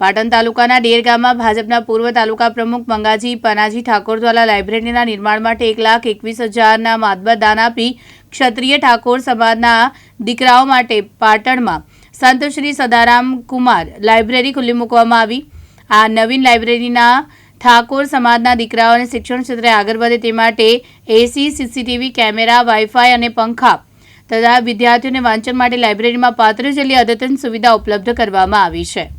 પાટણ તાલુકાના ડેર ગામમાં ભાજપના પૂર્વ તાલુકા પ્રમુખ મંગાજી પનાજી ઠાકોર દ્વારા લાઇબ્રેરીના નિર્માણ માટે એક લાખ એકવીસ હજારના માદબા દાન આપી ક્ષત્રિય ઠાકોર સમાજના દીકરાઓ માટે પાટણમાં સંત શ્રી સદારામ કુમાર લાઇબ્રેરી ખુલ્લી મૂકવામાં આવી. આ નવીન લાઇબ્રેરીના ઠાકોર સમાજના દીકરાઓને શિક્ષણ ક્ષેત્રે આગળ વધે તે માટે એસી, સીસીટીવી કેમેરા, વાઇફાઈ અને પંખા તથા વિદ્યાર્થીઓને વાંચન માટે લાઇબ્રેરીમાં પાત્ર જેટલી અદ્યતન સુવિધા ઉપલબ્ધ કરવામાં આવી છે.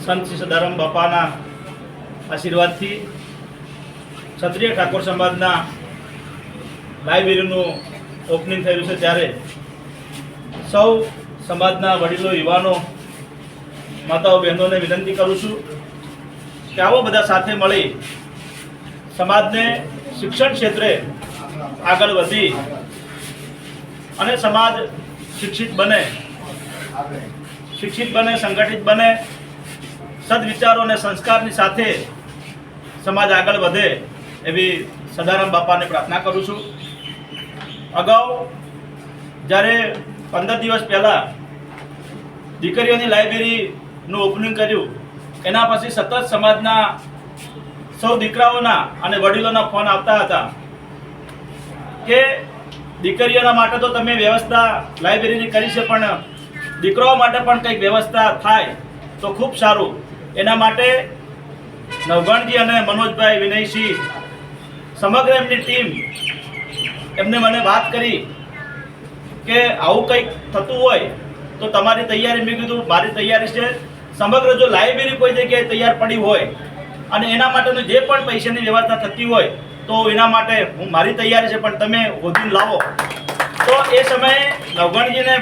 સંત શ્રી સદારામ બાપાના આશીર્વાદથી ક્ષત્રિય ઠાકોર સમાજના લાઇબ્રેરીનું ઓપનિંગ થયું છે ત્યારે સૌ સમાજના વડીલો, યુવાનો, માતાઓ, બહેનોને વિનંતી કરું છું કે આવો બધા સાથે મળી સમાજને શિક્ષણ ક્ષેત્રે આગળ વધી અને સમાજ શિક્ષિત બને શિક્ષિત બને, સંગઠિત બને સદવિચારો અને સંસ્કારની સાથે સમાજ આગળ વધે એવી સદારામ બાપાને પ્રાર્થના કરું છું. અગાઉ જ્યારે પંદર દિવસ પહેલાં દીકરીઓની લાઇબ્રેરીનું ઓપનિંગ કર્યું, એના પછી સતત સમાજના સૌ દીકરાઓના અને વડીલોના ફોન આવતા હતા કે દીકરીઓના માટે તો તમે વ્યવસ્થા લાઇબ્રેરીની કરી છે, પણ દીકરાઓ માટે પણ કંઈક વ્યવસ્થા થાય તો ખૂબ સારું. એના માટે નવગણજી અને મનોજભાઈ વિનયસિંહ સમગ્ર એમની ટીમ એમને મને વાત કરી કે આવું કંઈક થતું હોય તો તમારી તૈયારી, મેં કીધું, મારી તૈયારી છે. સમગ્ર જો લાઇબ્રેરી કોઈ જગ્યાએ તૈયાર પડી હોય અને એના માટેનું જે પણ પૈસાની વ્યવસ્થા થતી હોય તો એના માટે હું મારી તૈયારી છે, પણ તમે હોદીને લાવો. તો એ સમયે નવગણજીને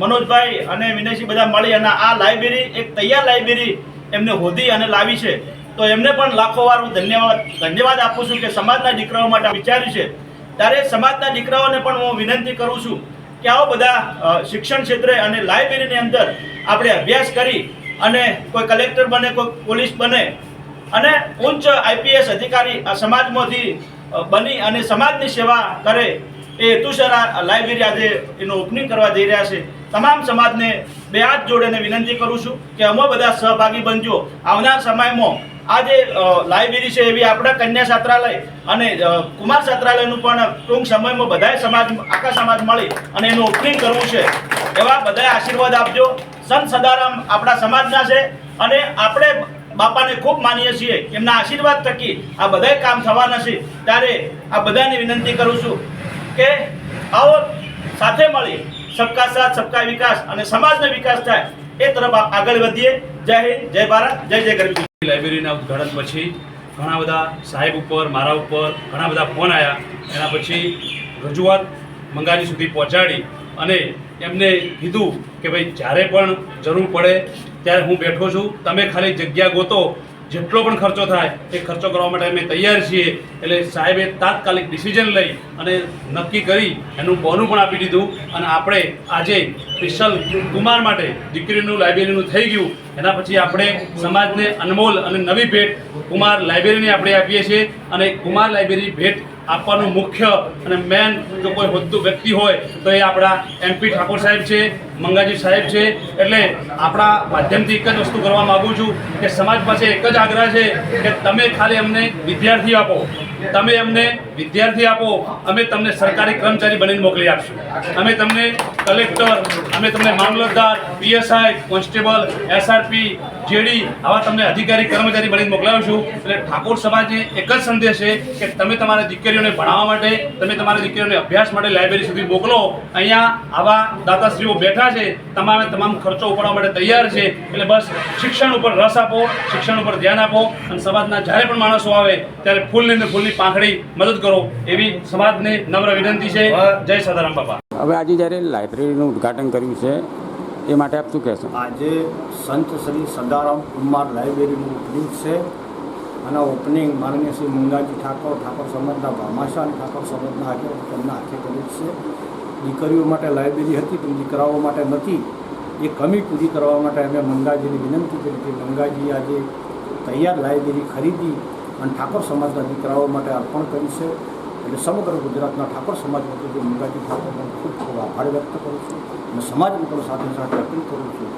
મનોજભાઈ અને વિનયસિંહ બધા મળી અને આ લાઇબ્રેરી એક તૈયાર લાઇબ્રેરી એમને હોદી અને લાવી છે. તો એમને પણ લાખો વાર હું ધન્યવાદ ધન્યવાદ આપું છું કે સમાજના દીકરાઓ માટે વિચાર્યું છે. ત્યારે સમાજના દીકરાઓને પણ હું વિનંતી કરું છું કે આવો બધા શિક્ષણ ક્ષેત્રે અને લાઇબ્રેરીની અંદર આપણે અભ્યાસ કરી અને કોઈ કલેક્ટર બને, કોઈ પોલીસ બને અને ઉચ્ચ આઈપીએસ અધિકારી આ સમાજમાંથી બની અને સમાજની સેવા કરે એ હેતુસર આ લાઇબ્રેરી આજે એનું ઓપનિંગ કરવા જઈ રહ્યા છે. તમામ સમાજને બે હાથ જોડીને વિનંતી કરું છું કે અમે બધા સહભાગી બનજો. આવનાર સમયમાં આ જે લાઇબ્રેરી છે એવી આપણા કન્યા છાત્રાલય અને કુમાર છાત્રાલયનું પણ ટૂંક સમયમાં બધાય સમાજ, આખા સમાજ મળી અને એનું ઓપનિંગ કરવું છે. એવા બધાય આશીર્વાદ આપજો. સંત સદારામ આપણા સમાજના છે અને આપણે બાપાને ખૂબ માનીએ છીએ. એમના આશીર્વાદ થકી આ બધાય કામ થવાના છે. ત્યારે આ બધાને વિનંતી કરું છું કે આવો સાથે મળી સબકા સાથ સબકા વિકાસ અને સમાજનો વિકાસ થાય એ તરફ આગળ વધીએ જય હિન્દ જય ભારત જય જય ગરવી લાઇબ્રેરીના ઉદઘાટન પછી ઘણા બધા સાહેબ ઉપર મારા ઉપર ઘણા બધા ફોન આવ્યા એના પછી રજૂઆત મંગાજી સુધી પહોંચાડી અને એમને કીધું કે ભાઈ જ્યારે પણ જરૂર પડે ત્યારે હું બેઠો છું. તમે ખાલી જગ્યા ગોતો જેટલો પણ ખર્ચો થાય એ ખર્ચો કરવા માટે અમે તૈયાર છીએ. એટલે સાહેબે તાત્કાલિક ડિસિઝન લઈ અને નક્કી કરી એનું બોનું પણ આપી દીધું. અને આપણે આજે સ્પેશિયલ કુમાર માટે દીકરીનું લાઇબ્રેરીનું થઈ ગયું. એના પછી આપણે સમાજને અનમોલ અને નવી ભેટ કુમાર લાઇબ્રેરીની આપણે આપીએ છીએ. અને કુમાર લાઇબ્રેરી ભેટ આપવાનું મુખ્ય અને મેન જો કોઈ હોદ્દો વ્યક્તિ હોય, તો એ આપણા એમપી ઠાકોર સાહેબ છે, મંગાજી સાહેબ છે. એટલે આપણા માધ્યમથી એક જ વસ્તુ કરવા માગું છું કે સમાજ પાસે એક જ આગ્રહ છે કે તમે ખાલી અમને વિદ્યાર્થી આપો, તમે અમને વિદ્યાર્થી આપો, અમે તમને સરકારી કર્મચારી બનીને મોકલી આપશું. અમે તમને કલેક્ટર અમે તમને મામલતદાર પીએસઆઈ કોન્સ્ટેબલ એસઆરપી જેડી આવા તમને અધિકારી કર્મચારી બનીને મોકલાવીશું એટલે ઠાકોર સમાજને એક જ સંદેશ છે કે તમે તમારા દીકરીઓને ભણાવવા માટે તમે તમારા દીકરીઓને અભ્યાસ માટે લાઇબ્રેરી સુધી મોકલો. અહીંયા આવા દાતાશ્રીઓ બેઠા છે. તમામે તમામ ખર્ચો ઉપાડવા માટે તૈયાર છે. એટલે બસ શિક્ષણ ઉપર રસ આપો શિક્ષણ ઉપર ધ્યાન આપો અને સમાજના જ્યારે પણ માણસો આવે ત્યારે ફૂલની ને ફૂલની પાંખડી મદદ કરો એવી સમાજને નમ્ર વિનંતી છે. જય સદારામ બાપા. હવે આજે જ્યારે લાઇબ્રેરીનું ઉદ્ઘાટન કર્યું છે, એ માટે આપ શું કહેશો? આજે સંત શ્રી સદારામ કુમાર લાઇબ્રેરીનું ઓપનિંગ છે આના ઓપનિંગ માનનીય શ્રી મંગાજી ઠાકોર ઠાકોર સમાજના ભામાશા અને ઠાકોર સમાજના હાથે તેમના હાથે કર્યું છે. દીકરીઓ માટે લાઇબ્રેરી હતી, પણ દીકરાઓ માટે નથી. એ કમી પૂરી કરવા માટે અમે મંગાજીની વિનંતી કરી કે મંગાજી આજે તૈયાર લાઇબ્રેરી ખરીદી અને ઠાકોર સમાજના દીકરાઓ માટે અર્પણ કરી છે. એટલે સમગ્ર ગુજરાતના ઠાકોર સમાજ વતી મંગાજી ઠાકોરનો ખૂબ ખૂબ આભાર વ્યક્ત કરું છું અને સમાજ મિત્રો સાથે સાથે અપીલ કરું છું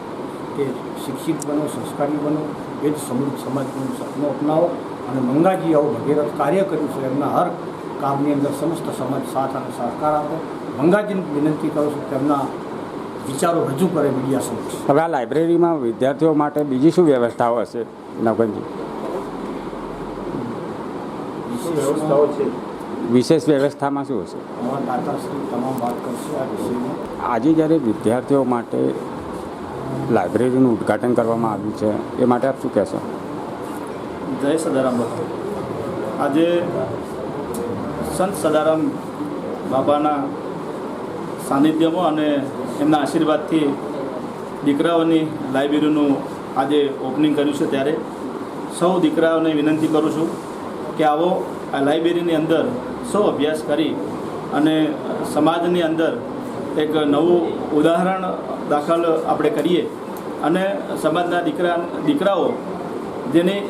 કે શિક્ષિત બનો સંસ્કારી બનો એ જ સમૃદ્ધ સમાજનું સપનું અપનાવો અને મંગાજી આવું ભગીરથ કાર્ય કર્યું છે એમના હર કામની અંદર સમસ્ત સમાજ સાથ અને સહકાર આપો. મંગાજીને વિનંતી કરું છું તેમના વિચારો રજૂ કરે મીડિયા સમક્ષ. હવે આ લાઇબ્રેરીમાં વિદ્યાર્થીઓ માટે બીજી શું વ્યવસ્થાઓ હશે? બીજી વ્યવસ્થાઓ છે. વિશેષ વ્યવસ્થામાં શું હશે? આજે જ્યારે વિદ્યાર્થીઓ માટે લાઇબ્રેરીનું ઉદ્ઘાટન કરવામાં આવ્યું છે એ માટે આપ શું કહેશો? જય સદારામ ભક્તો આજે સંત સદારામ બાબાના સાનિધ્યમાં અને એમના આશીર્વાદથી દીકરાઓની લાઇબ્રેરીનું આજે ઓપનિંગ કર્યું છે ત્યારે. સૌ દીકરાઓને વિનંતી કરું છું કે આવો આ લાઇબ્રેરીની અંદર સૌ અભ્યાસ કરી અને સમાજની અંદર એક નવું ઉદાહરણ દાખલ આપણે કરીએ અને સમાજના દીકરા દીકરાઓ જેની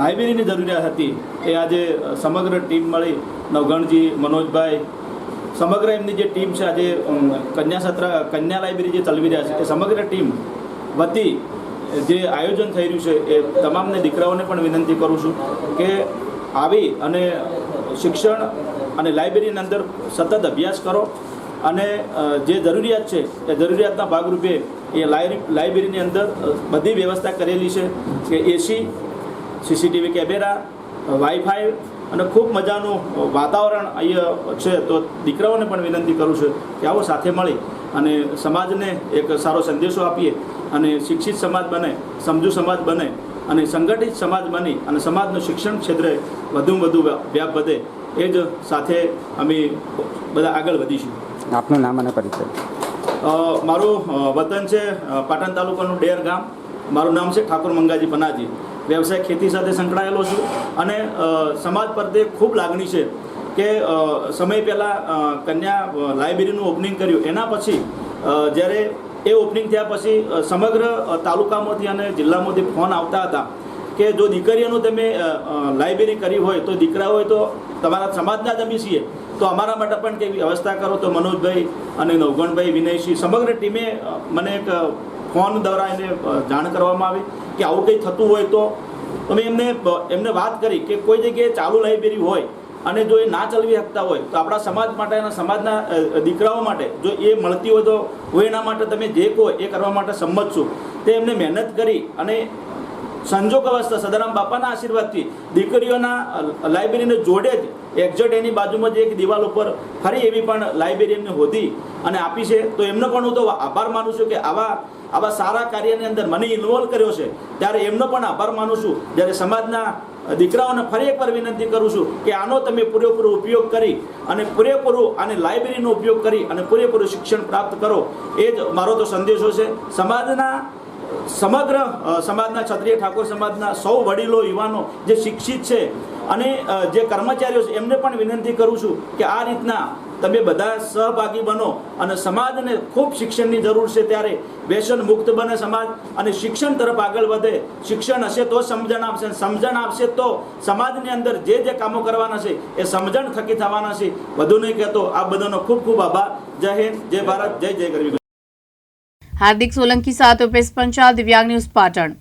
લાઇબ્રેરીની જરૂરિયાત હતી એ આજે સમગ્ર ટીમ મળી. નવગણજી, મનોજભાઈ, સમગ્ર એમની જે ટીમ છે આજે કન્યા સત્ર કન્યા લાઇબ્રેરી જે ચલાવી રહ્યા છે, એ સમગ્ર ટીમ વતી જે આયોજન થઈ રહ્યું છે એ તમામને દીકરાઓને પણ વિનંતી કરું છું કે આવી અને શિક્ષણ અને લાઇબ્રેરીની અંદર સતત અભ્યાસ કરો અને જે જરૂરિયાત છે એ જરૂરિયાતના ભાગરૂપે એ લાઇબ્રેરી લાઇબ્રેરીની અંદર બધી વ્યવસ્થા કરેલી છે કે એસી સીસીટીવી કેમેરા વાઈફાઈ અને ખૂબ મજાનું વાતાવરણ અહીંયા છે તો દીકરાઓને પણ વિનંતી કરું છું કે આવો સાથે મળી અને સમાજને એક સારો સંદેશો આપીએ અને શિક્ષિત સમાજ બને, સમજુ સમાજ બને અને સંગઠિત સમાજ બની અને સમાજનું શિક્ષણ ક્ષેત્રે વધુમાં વધુ વ્યાપ વધે એ જ સાથે અમે બધા આગળ વધીશું. આપનું નામ અને પરિચય. મારું વતન છે પાટણ તાલુકાનું ડેર ગામ. મારું નામ છે ઠાકોર મંગાજી પનાજી. વ્યવસાય ખેતી સાથે સંકળાયેલો છું અને સમાજ પ્રત્યે ખૂબ લાગણી છે કે સમય પહેલાં કન્યા લાઇબ્રેરીનું ઓપનિંગ કર્યું. એના પછી જ્યારે એ ઓપનિંગ થયા પછી સમગ્ર તાલુકામાંથી અને જિલ્લામાંથી ફોન આવતા હતા કે જો દીકરીઓનું તમે લાઇબ્રેરી કરી હોય તો દીકરા હોય તો તમારા સમાજના જ અમે છીએ. તો અમારા માટે પણ કેવી વ્યવસ્થા કરો તો મનોજભાઈ અને નવગણભાઈ વિનયસિંહ સમગ્ર ટીમે મને એક ફોન દ્વારા એને જાણ કરવામાં આવી કે આવું કંઈ થતું હોય તો અમે એમને એમને વાત કરી કે કોઈ જગ્યાએ ચાલુ લાઇબ્રેરી હોય અને જો એ ના ચલાવી શકતા હોય, તો આપણા સમાજ માટે અને સમાજના દીકરાઓ માટે જો એ મળતી હોય તો હું એના માટે તમે જે કહો એ કરવા માટે સંમત છું. તે એમને મહેનત કરી અને સંજોગ અવસ્થા સદારામ બાપાના આશીર્વાદથી દીકરીઓના લાઇબ્રેરીને જોડે જ એક્ઝેક્ટ એની બાજુમાં જ એક દિવાલ ઉપર ફરી એવી પણ લાઇબ્રેરી એમને હોતી અને આપી છે. તો એમનો પણ હું તો આભાર માનું છું કે આવા આવા સારા કાર્યની અંદર મને ઇન્વોલ્વ કર્યો છે. ત્યારે એમનો પણ આભાર માનું છું. જ્યારે સમાજના દીકરાઓને ફરી એકવાર વિનંતી કરું છું કે આનો તમે પૂરેપૂરો ઉપયોગ કરી અને પૂરેપૂરું આને લાઇબ્રેરીનો ઉપયોગ કરી અને પૂરેપૂરું શિક્ષણ પ્રાપ્ત કરો. એ જ મારો તો સંદેશો છે. સમાજના, સમગ્ર સમાજના, ક્ષત્રિય ઠાકોર સમાજના સૌ વડીલો, યુવાનો જે શિક્ષિત છે અને જે કર્મચારીઓ છે, એમને પણ વિનંતી કરું છું કે આ રીતના તમે બધા સહભાગી બનો અને સમાજને ખૂબ શિક્ષણની જરૂર છે ત્યારે વ્યસન મુક્ત બને સમાજ અને શિક્ષણ તરફ આગળ વધે. શિક્ષણ હશે તો સમજણ આપશે સમજણ આપશે તો સમાજની અંદર જે જે કામો કરવાના છે એ સમજણ થકી થવાના છે. વધુ નહીં કહેતો આ બધાનો ખૂબ ખૂબ આભાર. જય હિન્દ, જય ભારત, જય જય ગરવી હાર્દિક સોલંકી સાથે ઉપેશ પંચાલ દિવ્યાંગ ન્યૂઝ પાટણ.